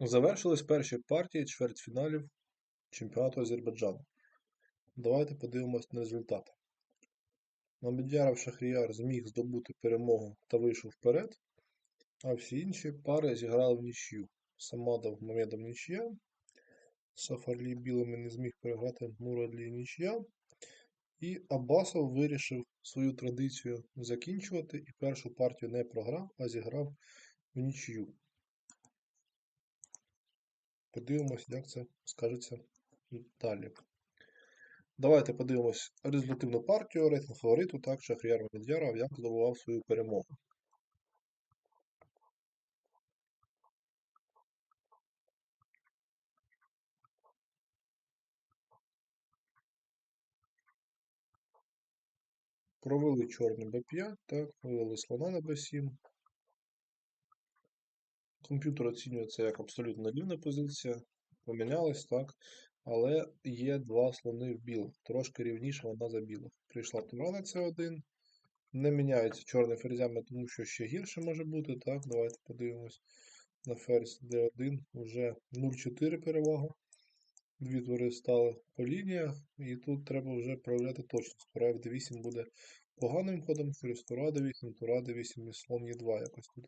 Завершились перші партії чвертьфіналів чемпіонату Азербайджану. Давайте подивимось на результати. Мамедяров Шахріяр зміг здобути перемогу та вийшов вперед, а всі інші пари зіграли в нічию. Самадов Мамедов нічия, Сафарлі білими не зміг переграти Мурадлі нічия. І Абасов вирішив свою традицію закінчувати і першу партію не програв, а зіграв в нічию. Подивимось, як це скажеться далі. Давайте подивимось результативну партію, рейтинг фавориту, так, Шахріяр Мамедяров, як здобував свою перемогу. Провели чорний b5, так, вивели слона на b7. Комп'ютер оцінює це як абсолютно рівна позиція. Помінялась, так. Але є два слони в білих. Трошки рівніша вона за білих. Прийшла тура на c1. Не міняється чорний ферзями, тому що ще гірше може бути. Так, давайте подивимось на ферзь d1. Уже 0,4 перевага. Дві твори стали по лініях, і тут треба вже проявляти точність. Тура f8 буде поганим ходом, ферзь тура d8, тура d8 і слон e2 якось тут.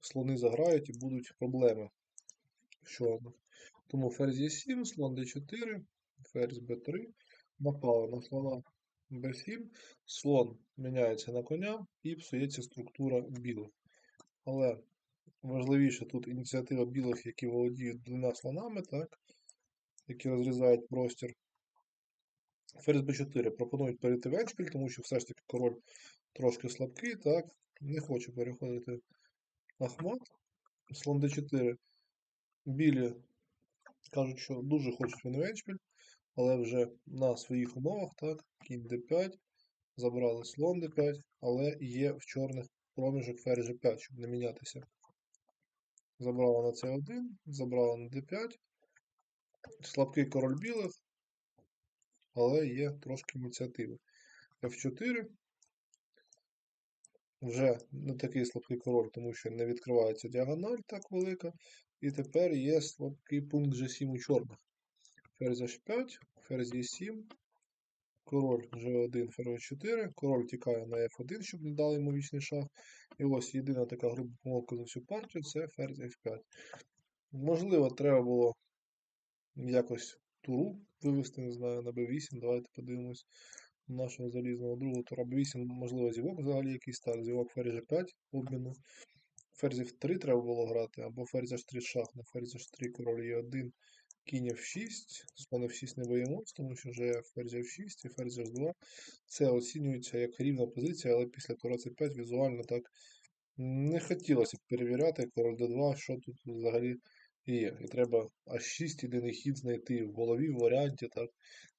Слони заграють і будуть проблеми чорних. Тому ферзь Е7, слон d4, ферзь b3, напали на слона b7, слон міняється на коня і псується структура білих. Але важливіше тут ініціатива білих, які володіють двома слонами, так, які розрізають простір. Ферзь b4 пропонують перейти в еншпіль, тому що все ж таки король трошки слабкий, так, не хоче переходити Ахмат, слон d4. Білі кажуть, що дуже хочуть вони веншпіль, але вже на своїх умовах, так, кінь d5, забрали слон d5, але є в чорних проміжок ферзь g5, щоб не мінятися. Забрала на c1, забрала на d5. Слабкий король білих, але є трошки ініціативи. F4. Вже не такий слабкий король, тому що не відкривається діагональ так велика. І тепер є слабкий пункт G7 у чорних. Ферзь H5, ферзь E7, король G1, ферзь 4, король тікає на F1, щоб не дали йому вічний шах. І ось єдина така груба помилка за всю партію це ферзь F5. Можливо, треба було якось туру вивести, не знаю, на B8. Давайте подивимось нашого залізного другого тура b8, можливо, зівок взагалі якийсь так, зівок ферзь g5 обміну. Ферзь f3 треба було грати, або ферзь h3 шах на ферзь h3, король e1, кінь f6, слон f6 не боїмось, тому що вже ферзь f6 і ферзь h2. Це оцінюється як рівна позиція, але після тура c5 візуально так не хотілося б перевіряти король d2, що тут взагалі є. І треба аж 6 єдиний хід знайти в голові, в варіанті, так,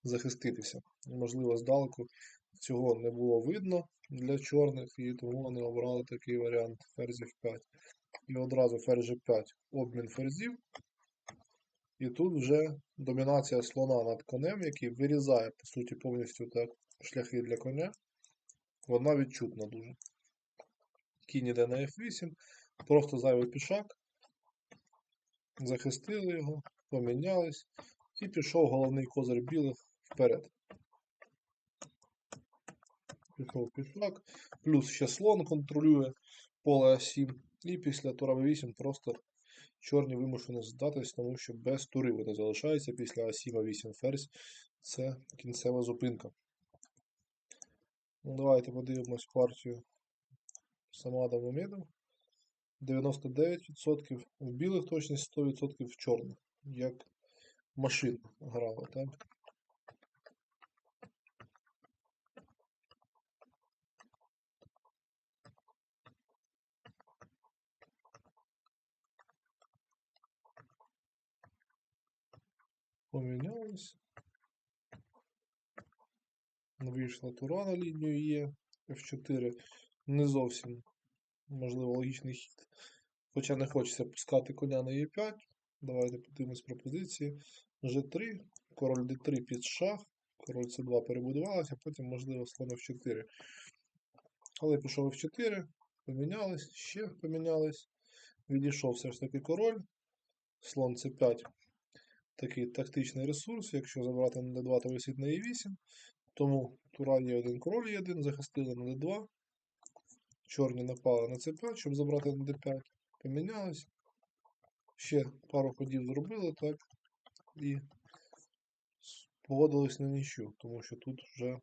захиститися. Можливо, здалеку цього не було видно для чорних, і тому вони обрали такий варіант ферзь f5. І одразу ферзь g5 обмін ферзів. І тут вже домінація слона над конем, який вирізає, по суті, повністю так шляхи для коня. Вона відчутна дуже. Кінь іде на f8, просто зайвий пішак захистили його, помінялись, і пішов головний козир білих вперед. Пішов пішак, плюс ще слон контролює поле А7, і після тура Б8 просто чорні вимушені здатись, тому що без тури вони залишаються після А7 А8 ферзь. Це кінцева зупинка. Ну, Давайте подивимось партію Самада Мамедов. 99% в білих точність 100% в чорних. Як машина грала, так? Помінялись. Вийшла тура на лінію Є, F4. Не зовсім можливо, логічний хід. Хоча не хочеться пускати коня на Е5. Давайте подивимось пропозиції. G3, король D3 під шах, король С2 перебудувалася, потім, можливо, слон F4. Але пішов F4, помінялись, ще помінялись. Відійшов все ж таки король. Слон С5 такий тактичний ресурс. Якщо забрати на d2, то висить на e8. Тому тура Е1, король Е1, захистили на d2. Чорні напали на c5, щоб забрати на d5. Помінялись. Ще пару ходів зробили, так. І погодились на нічю, тому що тут вже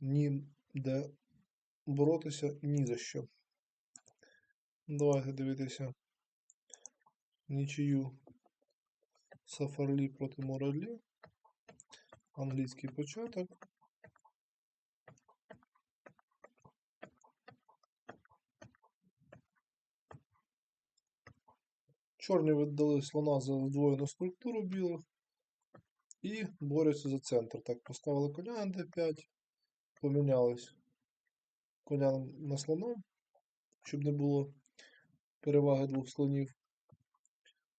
ніде боротися ні за що. Давайте дивитися нічию Сафарлі проти Моралі. Англійський початок. Чорні віддали слона за здвоєну структуру білих і борються за центр. Так, поставили коня на d5, помінялись коня на слоном, щоб не було переваги двох слонів.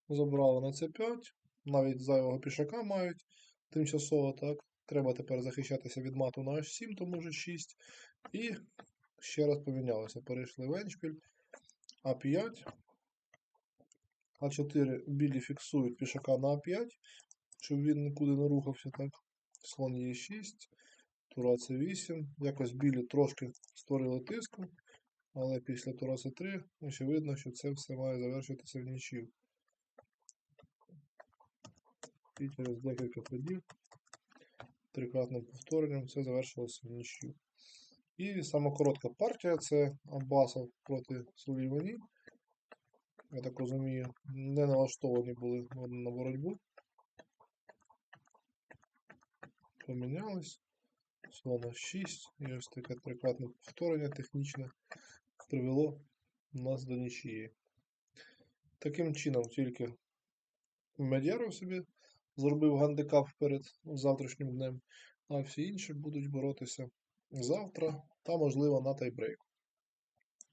Забрали на c5, навіть зайвого пішака мають тимчасово, так. Треба тепер захищатися від мату на h7, тому вже 6. І ще раз помінялися. Перейшли в еншпіль. А5. А4 білі фіксують пішака на А5, щоб він нікуди не рухався, так. Слон Е6, тура С8. Якось білі трошки створили тиску, але після тура С3 очевидно, що це все має завершитися в нічів. І через декілька ходів трикратним повторенням це завершилося в нічю. І сама коротка партія це Аббасов проти Сулеймані. Я так розумію, не налаштовані були на боротьбу. Помінялись. Слона 6. І ось таке трикратне повторення технічне привело нас до нічиї. Таким чином, тільки Медяров собі зробив гандикап перед завтрашнім днем, а всі інші будуть боротися завтра та, можливо, на тайбрейк.